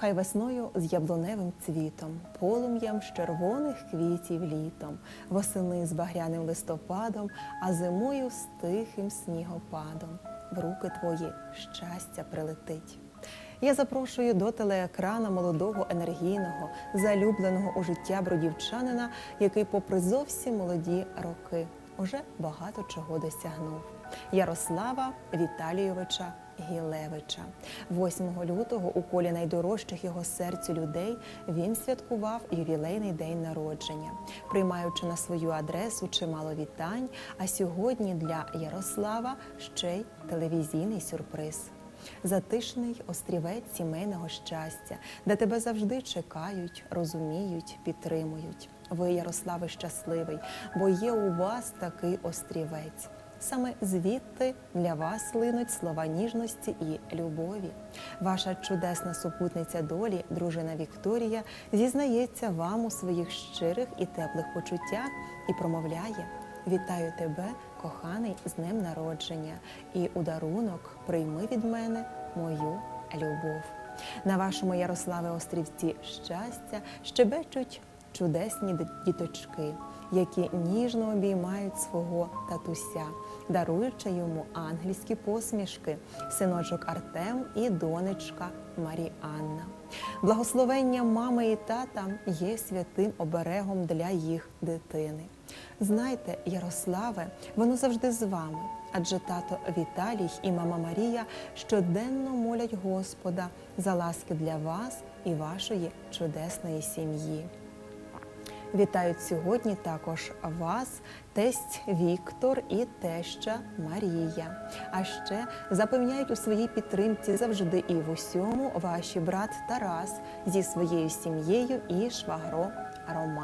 Хай весною з яблуневим цвітом, полум'ям з червоних квітів літом, восени з багряним листопадом, а зимою з тихим снігопадом. В руки твої щастя прилетить. Я запрошую до телеекрана молодого енергійного, залюбленого у життя бродівчанина, який, попри зовсім молоді роки, уже багато чого досягнув. Ярослава Віталійовича Гілевича. 8 лютого у колі найдорожчих його серцю людей він святкував ювілейний день народження, приймаючи на свою адресу чимало вітань. А сьогодні для Ярослава ще й телевізійний сюрприз. Затишний острівець сімейного щастя, де тебе завжди чекають, розуміють, підтримують. Ви, Ярославе, щасливий, бо є у вас такий острівець. Саме звідти для вас линуть слова ніжності і любові. Ваша чудесна супутниця долі, дружина Вікторія, зізнається вам у своїх щирих і теплих почуттях і промовляє: Вітаю тебе, коханий, з днем народження, і у дарунок прийми від мене мою любов. На вашому Ярославе острівці щастя щебечуть чудесні діточки, які ніжно обіймають свого татуся, даруючи йому ангельські посмішки, синочок Артем і донечка Маріанна. Благословення мами і тата є святим оберегом для їх дитини. Знайте, Ярославе, воно завжди з вами, адже тато Віталій і мама Марія щоденно молять Господа за ласки для вас і вашої чудесної сім'ї. Вітають сьогодні також вас, тесть Віктор і теща Марія. А ще запевняють у своїй підтримці завжди і в усьому ваші брат Тарас зі своєю сім'єю і швагро Роман.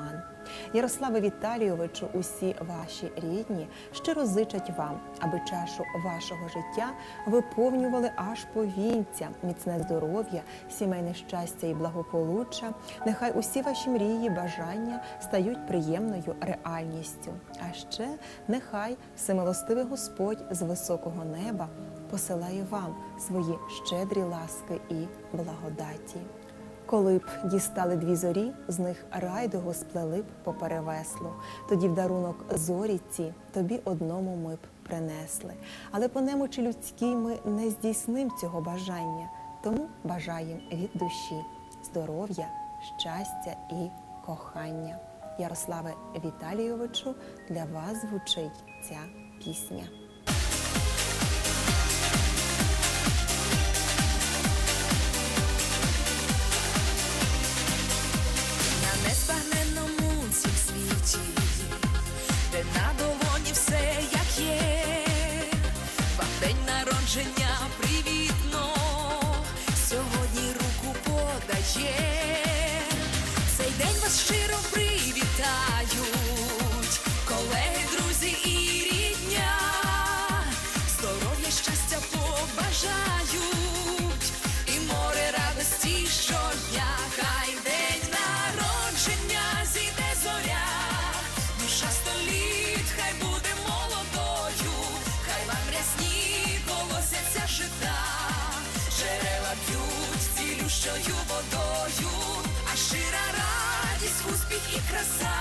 Ярославе Віталійовичу, усі ваші рідні щиро зичать вам, аби чашу вашого життя виповнювали аж повінця, міцне здоров'я, сімейне щастя і благополуччя. Нехай усі ваші мрії, бажання стають приємною реальністю. А ще нехай всемилостивий Господь з високого неба посилає вам свої щедрі ласки і благодаті. Коли б дістали дві зорі, з них райдуго сплели б по перевеслу. Тоді в дарунок зоріці тобі одному ми б принесли. Але по немочі людській ми не здійсним цього бажання, тому бажаєм від душі здоров'я, щастя і кохання. Ярославе Віталійовичу, для вас звучить ця пісня. Щиро привітають, колеги, друзі і рідня, здоров'я, щастя побажають, і море радості щодня, хай день народження зійде зоря, душа століт, хай буде молодою, хай вам рясні колосяться жита, джерела п'ють цілющою водою, радість, і краса,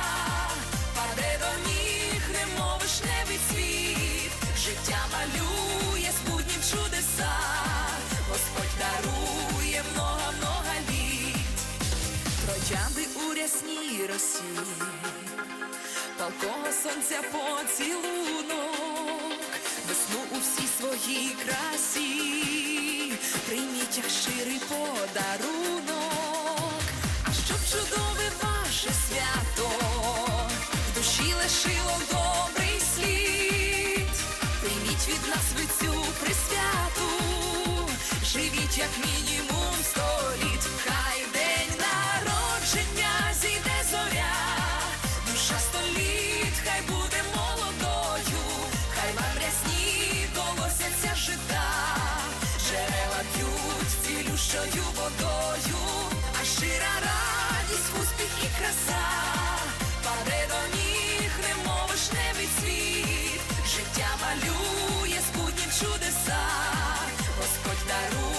паде до ніг, немов вишневий цвіт, життя малює спутнім чудеса, Господь дарує много-много літ, троянди у рясній росі, палкого сонця поцілунок, весну у всій своїй красі, прийміть як щирий подарунок, як мінімум сто літ, хай день народження зійде зоря, душа століт, хай буде молодою, хай вам рясні колосяться жита, джерела п'ють цілющою водою, а щира радість, успіх і краса, паде до ніг, немов вишневий цвіт, життя малює спутнім чудеса, Господь дарує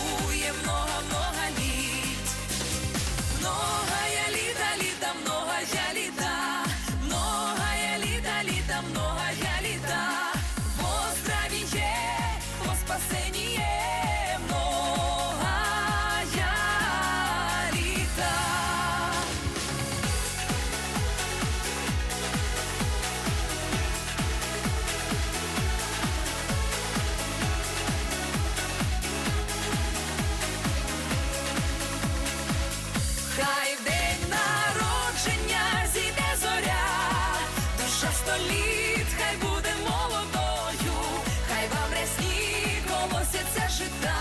вся жита,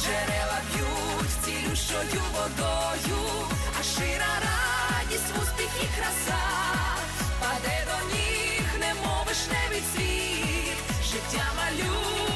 джерела б'ють цілющою водою, а шира радість, успіх і краса, паде до ніг, не мовиш не від світ, життя малює.